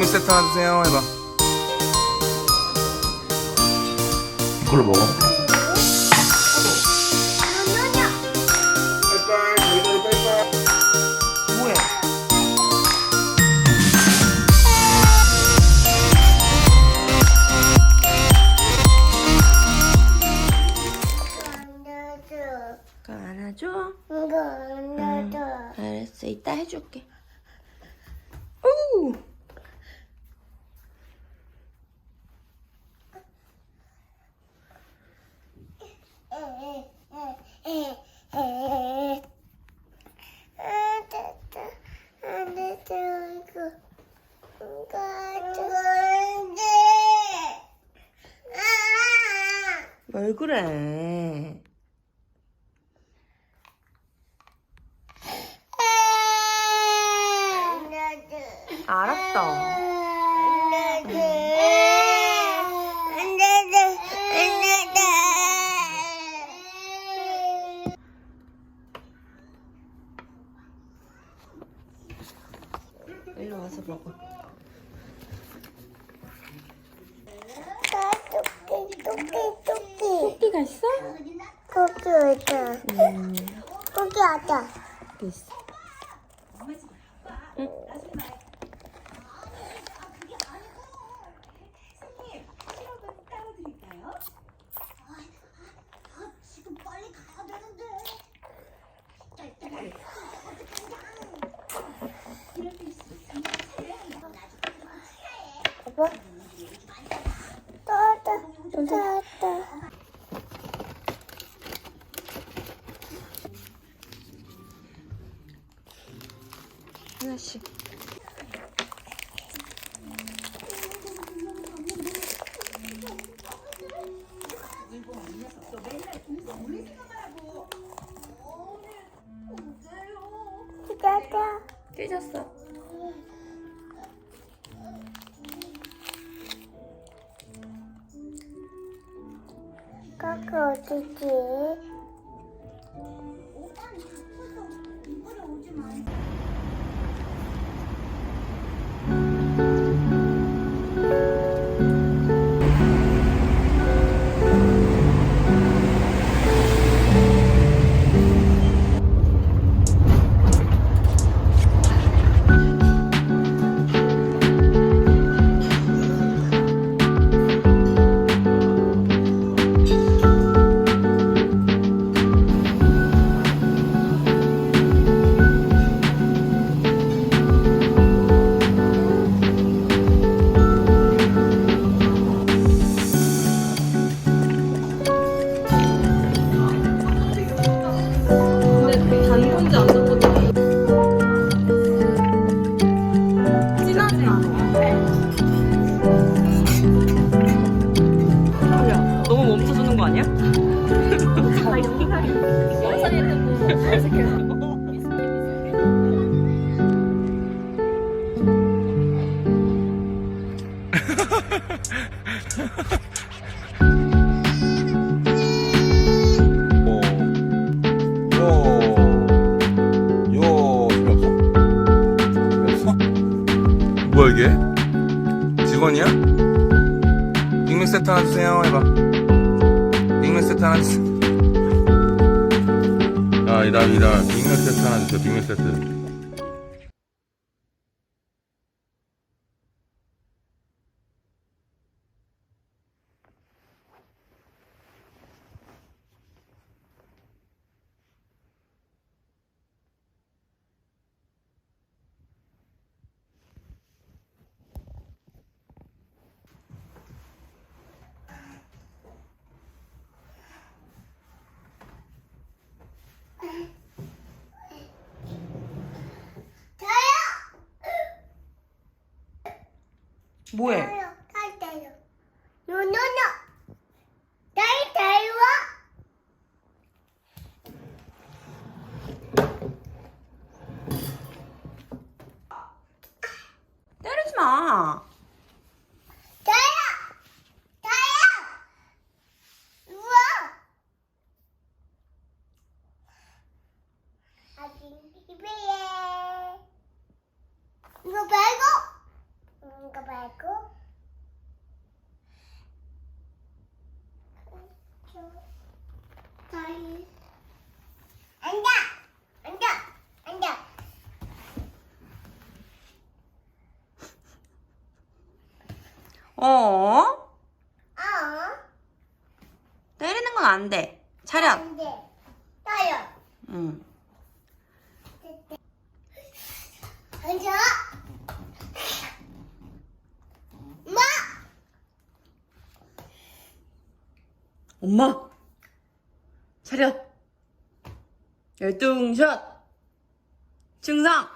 빅맥 세트 하나 주세요 해봐 이걸로 먹어. 빨빨 저희대로 빨빨 뭐해? 그거 안아줘? 알았어 이따 해줄게 오! 그래. 알았다 일로 와서 먹어 토끼가 있어? 고기 왔다. 음 고기 왔다. 있어 지금 빨리 가야 되는데. 여보. 떠다. 떠다. 하나씩. 찢었어 까까 어디지? 빅맥 세트 하나 주세요. 해봐. 빅맥 세트 하나 주세요. 야 이다 이다 빅맥 세트 하나 주세요. 빅맥 세트 뭐해? 타요. 노노노. 나이 타요. 때리지 마 타요. 타요. 우와. 아직 입에 이거 말고 이거 말고 다리 앉아 앉아 앉아 어? 어 때리는 건 안 돼. 차렷. 안 돼 따요 응. 앉아 엄마 엄마. 차렷. 열등샷. 충성.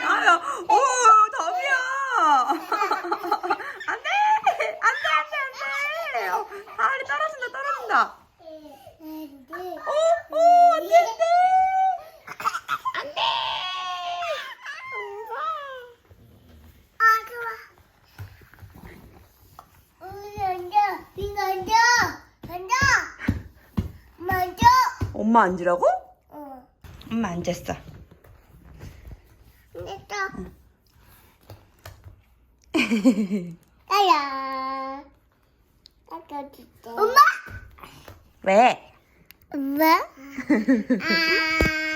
야야. 오 답이야. 안돼. 안돼 안돼 안돼. 어, 다리 떨어진다 떨어진다. 오, 오, 안 돼, 안 돼. 엄마 앉으라고? 엄마 앉았어. 엄마! 왜? 엄마?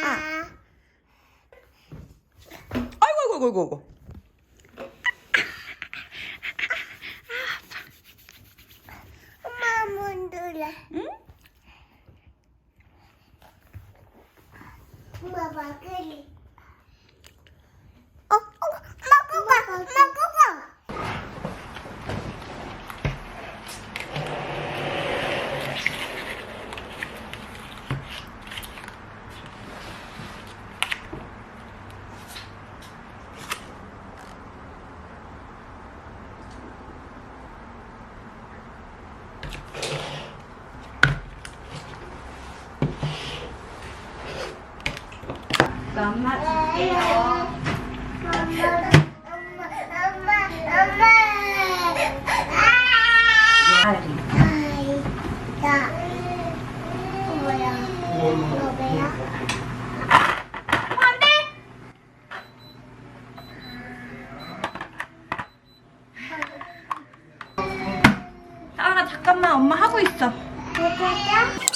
아. 아이고 아이고 아이고 아이고. 엄마 문들래. 응? 엄마 막걸리. 어, 어, 먹어봐, 먹어봐. 엄마. 아! 너 왜야? 따라 잠깐만 엄마 하고 있어. 괜찮아?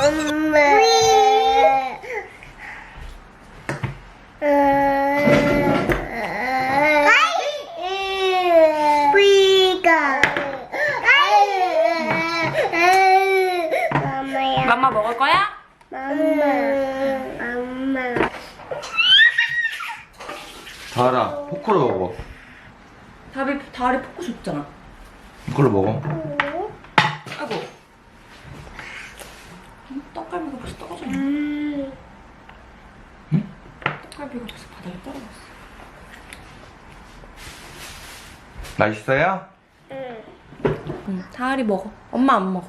엄마. 뿌이가. 엄마야. 맘마 먹을 거야? 엄마. 엄마. 다라 포크로 먹어 다리 다리 포크 줬잖아. 이걸로 먹어 아이고. 떡갈비가 벌써 떨어졌네. 음. 떡갈비가 벌써 바닥에 떨어졌어. 맛있어요? 응. 다리 먹어. 엄마 안 먹어.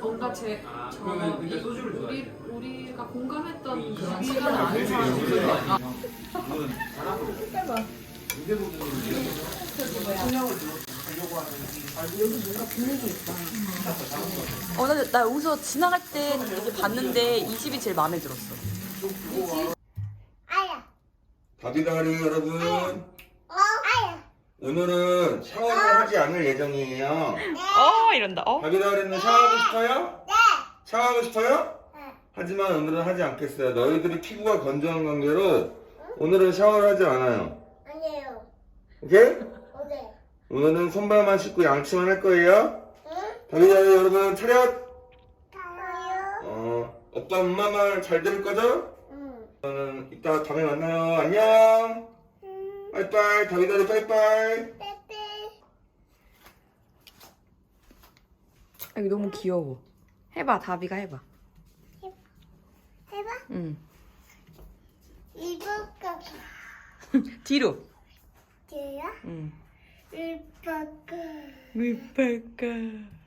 뭔가 제, 저, 이, 우리, 우리가 공감했던 그런 시간을 아는 사람이 없어요. 어, 나, 나 여기서 지나갈 때 이렇게 봤는데 이 집이 제일 마음에 들었어. 아야. 다비다리 여러분 오늘은 샤워를 하지 않을 예정이에요 어, 이런다. 어? 다비다리는 샤워하고 싶어요? 네. 샤워하고 싶어요? 네. 하지만 오늘은 하지 않겠어요 너희들이 피부가 건조한 관계로 오늘은 샤워를 하지 않아요 아니에요. 오케이? 어제. 오늘은 손발만 씻고 양치만 할 거예요 응? 다비다리 여러분 차렷. 어, 오빠 엄마 말 잘 들을 거죠? 응. 저는 이따 다음에 만나요. 안녕. 응. 빠이빠이. 다비다리 빠이빠이. 여기 너무 귀여워. 해봐, 다비가 해봐. 해봐. 응. 이거 뒤로. 돼요? 응. 이뻐가 밑바까.